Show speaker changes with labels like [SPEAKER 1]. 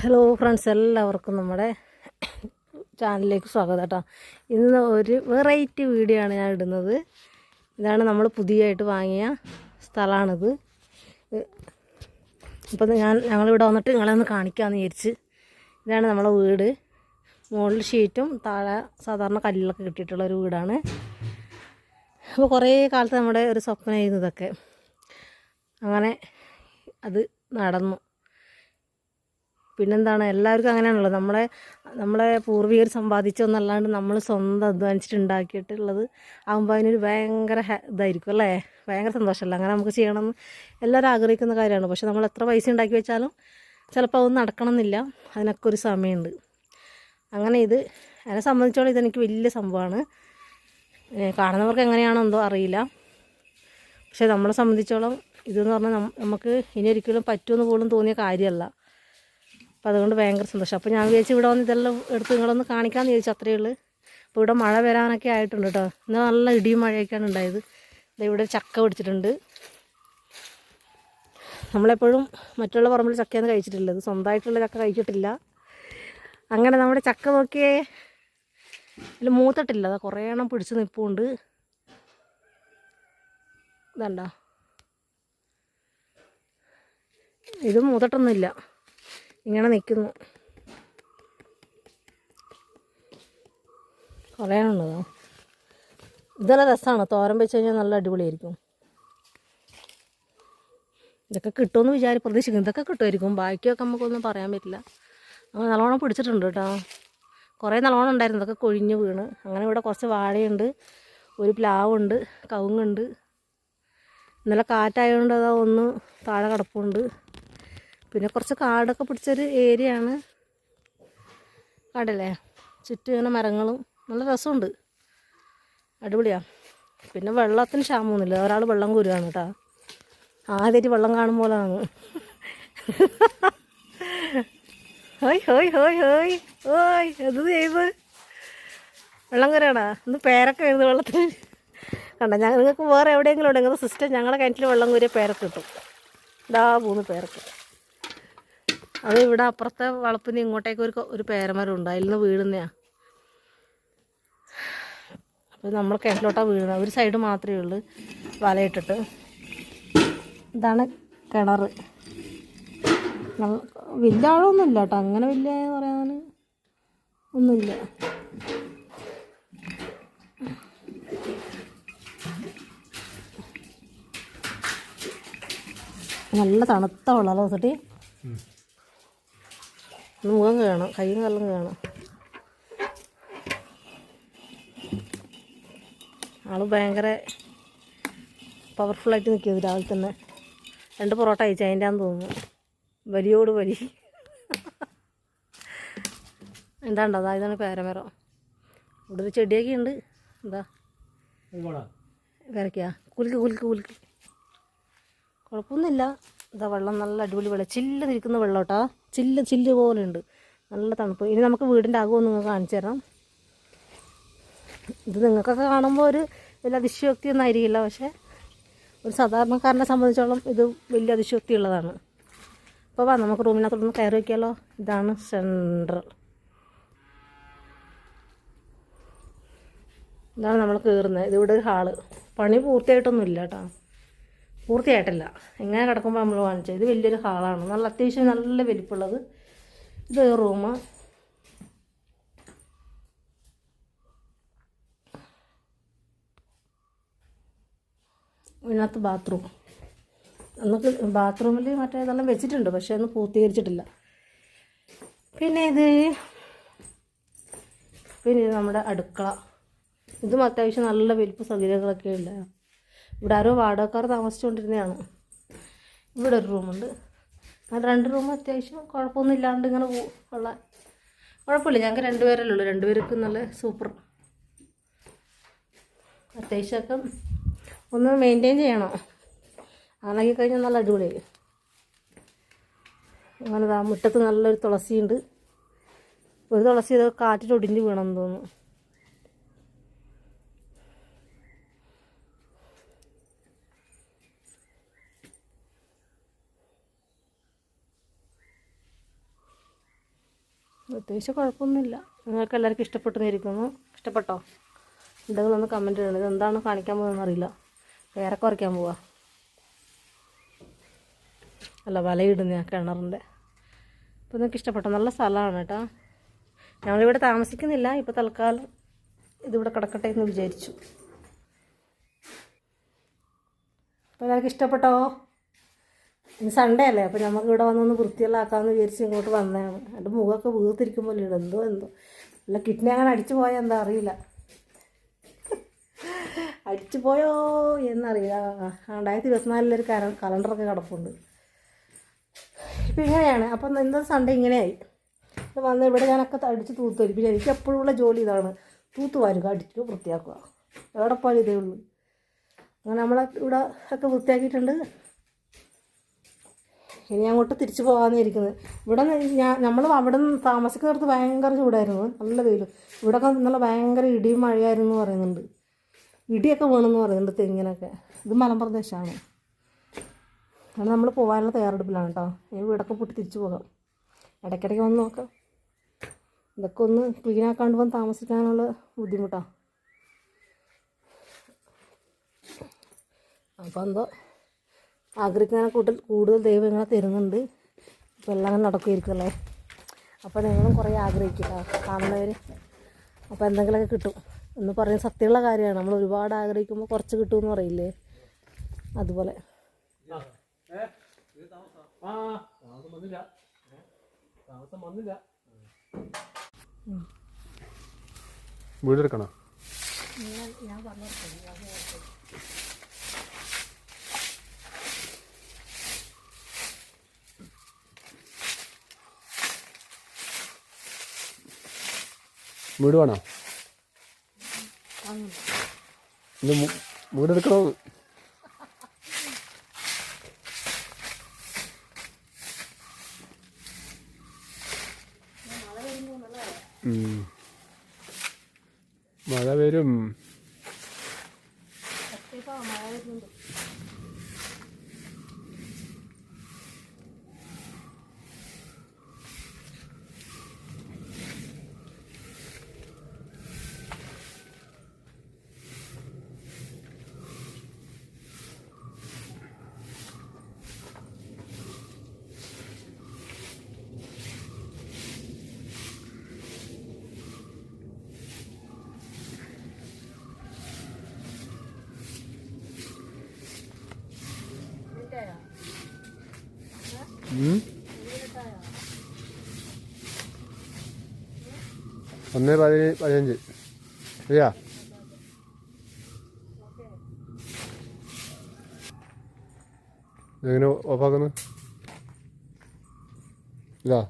[SPEAKER 1] Hello friends എല്ലാവർക്കും നമ്മുടെ ചാനലിലേക്ക് സ്വാഗതം കേട്ടോ. ഇന്ന് ഒരു വെറൈറ്റി വീഡിയോ ആണ് ഞാൻ ഇടുന്നത്. ഇതാണ് നമ്മൾ പുതിയതായിട്ട് വാങ്ങിയ സ്ഥലമാണിത്. ഇപ്പം ഞാൻ ഞങ്ങളിവിടെ വന്നിട്ട് നിങ്ങളെ ഒന്ന് കാണിക്കാമെന്ന് വിചാരിച്ച് ഇതാണ് നമ്മളെ വീട്. മുകളിൽ ഷീറ്റും താഴെ സാധാരണ കല്ലിലൊക്കെ കിട്ടിയിട്ടുള്ള ഒരു വീടാണ്. അപ്പോൾ കുറേ കാലത്ത് നമ്മുടെ ഒരു സ്വപ്നമായിരുന്നു ഇതൊക്കെ. അങ്ങനെ അത് നടന്നു. പിന്നെന്താണ്? എല്ലാവർക്കും അങ്ങനെയാണല്ലോ. നമ്മളെ നമ്മളെ പൂർവികർ സമ്പാദിച്ചൊന്നല്ലാണ്ട് നമ്മൾ സ്വന്തം അധ്വാനിച്ചിട്ട് ഉണ്ടാക്കിയിട്ടുള്ളത് ആകുമ്പോൾ അതിനൊരു ഭയങ്കര ഇതായിരിക്കും അല്ലേ? ഭയങ്കര സന്തോഷമല്ല? അങ്ങനെ നമുക്ക് ചെയ്യണമെന്ന് എല്ലാവരും ആഗ്രഹിക്കുന്ന കാര്യമാണ്. പക്ഷെ നമ്മൾ എത്ര പൈസ ഉണ്ടാക്കി വെച്ചാലും ചിലപ്പോൾ അതൊന്നും നടക്കണമെന്നില്ല. അതിനൊക്കെ ഒരു സമയമുണ്ട്. അങ്ങനെ ഇത് എന്നെ സംബന്ധിച്ചോളം ഇതെനിക്ക് വലിയ സംഭവമാണ്. കാണുന്നവർക്ക് എങ്ങനെയാണോ എന്തോ അറിയില്ല. പക്ഷേ നമ്മളെ സംബന്ധിച്ചോളം ഇതെന്ന് പറഞ്ഞാൽ നമുക്ക് ഇനി ഒരിക്കലും പറ്റുമെന്ന് പോലും തോന്നിയ കാര്യമല്ല. അപ്പോൾ അതുകൊണ്ട് ഭയങ്കര സന്തോഷം. അപ്പോൾ ഞാൻ വിചാരിച്ചു ഇവിടെ വന്ന് ഇതെല്ലാം എടുത്ത് നിങ്ങളൊന്ന് കാണിക്കാമെന്ന് ചോദിച്ചു അത്രയേ ഉള്ളൂ. അപ്പോൾ ഇവിടെ മഴ വരാനൊക്കെ ആയിട്ടുണ്ട് കേട്ടോ. ഇന്ന് നല്ല ഇടിയും മഴയൊക്കെയാണ് ഉണ്ടായത്. ഇതാ ഇവിടെ ചക്ക പിടിച്ചിട്ടുണ്ട്. നമ്മളെപ്പോഴും മറ്റുള്ള പറമ്പിൽ ചക്കയൊന്നും കഴിച്ചിട്ടില്ല ഇത് സ്വന്തമായിട്ടുള്ള ചക്ക കഴിച്ചിട്ടില്ല. അങ്ങനെ നമ്മുടെ ചക്ക നോക്കിയേ ഇതിൽ മൂത്തിട്ടില്ല. അതാ കുറേ എണ്ണം പിടിച്ച് നിൽപ്പുണ്ട് ഇതണ്ടോ. ഇത് മൂത്തിട്ടൊന്നുമില്ല. ഇങ്ങനെ നിൽക്കുന്നു. കുറേ ഉണ്ടതോ ഇതെല്ലാം രസമാണ്. തോരൻ വെച്ച് കഴിഞ്ഞാൽ നല്ല അടിപൊളിയായിരിക്കും. ഇതൊക്കെ കിട്ടുമെന്ന് വിചാരി പ്രതീക്ഷിക്കും ഇതൊക്കെ കിട്ടുമായിരിക്കും. ബാക്കിയൊക്കെ നമുക്കൊന്നും പറയാൻ പറ്റില്ല. അങ്ങനെ നല്ലോണം പിടിച്ചിട്ടുണ്ട് കേട്ടോ. കുറേ നല്ലോണം ഉണ്ടായിരുന്നു. ഇതൊക്കെ കൊഴിഞ്ഞ് വീണ്. അങ്ങനെ ഇവിടെ കുറച്ച് വാഴയുണ്ട്. ഒരു പ്ലാവുണ്ട്. കവുങ്ങുണ്ട്. ഇന്നലെ കാറ്റായതുകൊണ്ട് അതാ ഒന്ന് താഴെ കിടപ്പുണ്ട്. പിന്നെ കുറച്ച് കാടൊക്കെ പിടിച്ചൊരു ഏരിയ ആണ് കാടല്ലേ? ചുറ്റും ഇങ്ങനെ മരങ്ങളും നല്ല രസമുണ്ട്. അടിപൊളിയാണ് പിന്നെ വെള്ളത്തിന് ക്ഷാമമൊന്നുമില്ല ഒരാൾ വെള്ളം കോരുകയാണ് കേട്ടോ ആദ്യമായിട്ട് വെള്ളം കാണും പോലാണ്. ഹോയ് ഹോയ് ഹോയ് ഹോയ് ഓയ് എന്ത് ചെയ്ത് വെള്ളം കയറിയാണോ ഇന്ന് പേരൊക്കെ എഴുതി വെള്ളത്തിന്. കണ്ട? ഞങ്ങൾ നിങ്ങൾക്ക് വേറെ എവിടെയെങ്കിലും ഉണ്ടെങ്കിൽ സിസ്റ്റം ഞങ്ങളുടെ കിണറ്റിൽ വെള്ളം കോരിയ പേരൊക്കെ കിട്ടും. ഇതാ മൂന്ന് പേരൊക്കെ. അത് ഇവിടെ അപ്പുറത്തെ വളപ്പിന് ഇങ്ങോട്ടേക്ക് ഒരു ഒരു പേരമരം ഉണ്ട്. അതിൽ നിന്ന് വീഴുന്നതാണ് അപ്പോൾ നമ്മൾ കിണറ്റിലോട്ടാണ് വീഴുന്നത്. ഒരു സൈഡ് മാത്രമേ ഉള്ളൂ വലയിട്ടിട്ട്. ഇതാണ് കിണർ. വലിയ ആഴമൊന്നുമില്ല കേട്ടോ. അങ്ങനെ വലിയ പറയാൻ ഒന്നുമില്ല. നല്ല തണുത്ത വെള്ളം ഒന്ന് മുഖം കാണാം കൈയും കല്ലും കാണാം. ആൾ ഭയങ്കര പവർഫുള്ളായിട്ട് നിൽക്കിയത് രാവിലെ തന്നെ. രണ്ട് പൊറോട്ട അയച്ചു അതിന്റെ ആണെന്ന് തോന്നുന്നു. വലിയോട് വലി. എന്താണ്ടോ അതാ ഇതാണ് പേരമരം ഇവിടെ ഒരു ചെടിയൊക്കെ ഉണ്ട്. എന്താ? പേരയ്ക്കാ? കുലുക്ക് കുലുക്ക് കുലുക്ക്. കുഴപ്പമൊന്നുമില്ല. ഇതാ വെള്ളം നല്ല അടിപൊളി വെള്ളം ചില്ല നിൽക്കുന്ന വെള്ളം കേട്ടോ ചില്ല് ചില്ല് പോലെ ഉണ്ട് നല്ല തണുപ്പ്. ഇനി നമുക്ക് വീടിന്റെ അകവും നിങ്ങൾ കാണിച്ചു തരാം. ഇത് നിങ്ങൾക്കൊക്കെ കാണുമ്പോൾ ഒരു വലിയ അതിശയോക്തി ഒന്നും ആയിരിക്കില്ല. പക്ഷേ ഒരു സാധാരണക്കാരനെ സംബന്ധിച്ചോളം ഇത് വലിയ അതിശയോക്തി ഉള്ളതാണ്. അപ്പോൾ വാ നമുക്ക് റൂമിനകത്തോടൊന്ന് കയറി വയ്ക്കാമല്ലോ ഇതാണ് സെൻട്രൽ. ഇതാണ് നമ്മൾ കയറുന്നത് ഇതിവിടെ ഒരു ഹാൾ. പണി പൂർത്തിയായിട്ടൊന്നും ഇല്ല കേട്ടോ. പൂർത്തിയായിട്ടില്ല. എങ്ങനെ കിടക്കുമ്പോൾ നമ്മൾ വാങ്ങിച്ചത് ഇത് വലിയൊരു ഹാളാണ് നല്ല അത്യാവശ്യം നല്ല വലിപ്പുള്ളത് ഇത് റൂമ് ഇതിനകത്ത് ബാത്റൂം നമുക്ക് ബാത്റൂമിൽ മറ്റേ ഇതെല്ലാം വെച്ചിട്ടുണ്ട്. പക്ഷേ ഒന്നും പൂർത്തീകരിച്ചിട്ടില്ല. പിന്നെ ഇത് പിന്നെ നമ്മുടെ അടുക്കള. ഇതും അത്യാവശ്യം നല്ല വലിപ്പ് സൗകര്യങ്ങളൊക്കെ ഉണ്ട് ഇവിടെ ആരോ വാടകക്കാർ താമസിച്ചുകൊണ്ടിരുന്നതാണ്. ഇവിടെ ഒരു റൂമുണ്ട് രണ്ട് റൂം അത്യാവശ്യം കുഴപ്പമൊന്നും ഇല്ലാണ്ട് ഇങ്ങനെ ഉള്ള കുഴപ്പമില്ല. ഞങ്ങൾക്ക് രണ്ടുപേരല്ലേ ഉള്ളൂ. രണ്ടുപേർക്ക് നല്ല സൂപ്പർ അത്യാവശ്യമൊക്കെ ഒന്ന് മെയിന്റെയിൻ ചെയ്യണം. അങ്ങനെയൊക്കെ കഴിഞ്ഞാൽ നല്ല അടിപൊളിയായി അങ്ങനെ മുറ്റത്ത് നല്ലൊരു തുളസിയുണ്ട്. ഒരു തുളസി ഇത് കാറ്റിൽ ഒടിഞ്ഞ് വീണമെന്ന് തോന്നുന്നു. പ്രത്യേകിച്ച് കുഴപ്പമൊന്നുമില്ല. നിങ്ങൾക്ക് എല്ലാവർക്കും ഇഷ്ടപ്പെട്ടെന്നിരിക്കുന്നു. ഇഷ്ടപ്പെട്ടോ? ഉണ്ടെങ്കിൽ ഒന്ന് കമന്റ് ചെയ്യണം ഇത് എന്താണ് കാണിക്കാൻ പോകുന്നതെന്ന് അറിയില്ല. വേറെ കുറയ്ക്കാൻ പോവാ. അല്ല വലയിടുന്ന കിണറിന്റെ. അപ്പോൾ നിങ്ങൾക്ക് ഇഷ്ടപ്പെട്ട നല്ല സ്ഥലമാണ് കേട്ടോ. ഞങ്ങളിവിടെ താമസിക്കുന്നില്ല. ഇപ്പോൾ തൽക്കാലം ഇതിവിടെ കിടക്കട്ടെ എന്ന് വിചാരിച്ചു. അപ്പോൾ എല്ലാവർക്കും ഇഷ്ടപ്പെട്ടോ? ഇന്ന് സൺഡേ അല്ലേ? അപ്പോൾ നമുക്ക് ഇവിടെ വന്നൊന്ന് വൃത്തിയുള്ളാക്കാമെന്ന് വിചാരിച്ച് ഇങ്ങോട്ട് വന്നതാണ്. എന്റെ മുഖമൊക്കെ വീർത്തിരിക്കുമ്പോൾ ഇടും എന്തോ എന്തോ. അല്ല കിഡ്നി അങ്ങനെ അടിച്ചു പോയാൽ എന്താ അറിയില്ല. അടിച്ചു പോയോ എന്നറിയില്ല. രണ്ടായിരത്തി ഇരുപത്തിനാലിലൊരു കര കലണ്ടറൊക്കെ കിടപ്പുണ്ട്. ഇപ്പം ഇങ്ങനെയാണ്. അപ്പം എന്താ സൺഡേ ഇങ്ങനെയായി. വന്ന് ഇവിടെ ഞാനൊക്കെ അടിച്ച് തൂത്ത് വരും പിന്നെ എനിക്ക് എപ്പോഴും ഉള്ള ജോലി ഇതാണ്. തൂത്ത് വാരുക അടിച്ച് വൃത്തിയാക്കുക. എവിടെ പോയാലും ഇതേ ഉള്ളൂ. അങ്ങനെ നമ്മളെ ഇവിടെ ഒക്കെ വൃത്തിയാക്കിയിട്ടുണ്ട്. ഇനി അങ്ങോട്ട് തിരിച്ചു പോകാമെന്ന് ഇരിക്കുന്നത് ഇവിടെ ഞാൻ നമ്മൾ അവിടെ നിന്ന് താമസിക്കുന്നിടത്ത് ഭയങ്കര ചൂടായിരുന്നു. നല്ല വെയിൽ ഇവിടെയൊക്കെ നല്ല ഭയങ്കര ഇടിയും മഴയായിരുന്നു എന്ന് പറയുന്നുണ്ട്. ഇടിയൊക്കെ വീണെന്ന് പറയുന്നുണ്ട് തെങ്ങിനൊക്കെ. ഇത് മലമ്പ്രദേശമാണ് അത് നമ്മൾ പോകാനുള്ള തയ്യാറെടുപ്പിലാണ് കേട്ടോ ഇനി വീടൊക്കെ പൊട്ടി തിരിച്ചു പോകാം. ഇടയ്ക്കിടയ്ക്ക് വന്ന് നോക്കാം. ഇതൊക്കെ ഒന്ന് ക്ലീൻ ആക്കാണ്ട് വന്ന് താമസിക്കാനുള്ള ബുദ്ധിമുട്ടാണ് അപ്പോൾ എന്തോ ആഗ്രഹിക്കുന്ന കൂടുതൽ കൂടുതൽ ദൈവം ഇങ്ങനെ തരുന്നുണ്ട്. അപ്പോൾ എല്ലാം അങ്ങനെ നടക്കുമായിരിക്കുമല്ലേ അപ്പോൾ നിങ്ങളും കുറേ ആഗ്രഹിക്കുക കാണുന്നവർ അപ്പോൾ എന്തെങ്കിലുമൊക്കെ കിട്ടും. എന്ന് പറയുന്ന സത്യമുള്ള കാര്യമാണ്. നമ്മൾ ഒരുപാട് ആഗ്രഹിക്കുമ്പോൾ കുറച്ച് കിട്ടുമെന്ന് പറയില്ലേ? അതുപോലെ.
[SPEAKER 2] വീടെടുക്കണോ?
[SPEAKER 1] ഞാൻ പറഞ്ഞു
[SPEAKER 2] വീട് വേണോ? വീടെടുക്കണോ. മഴ വരും. ഒന്ന് പതിനഞ്ച് പതിനഞ്ച്. ശരിയാ? എങ്ങനെ ഓഫാക്കുന്നു ഇതാ.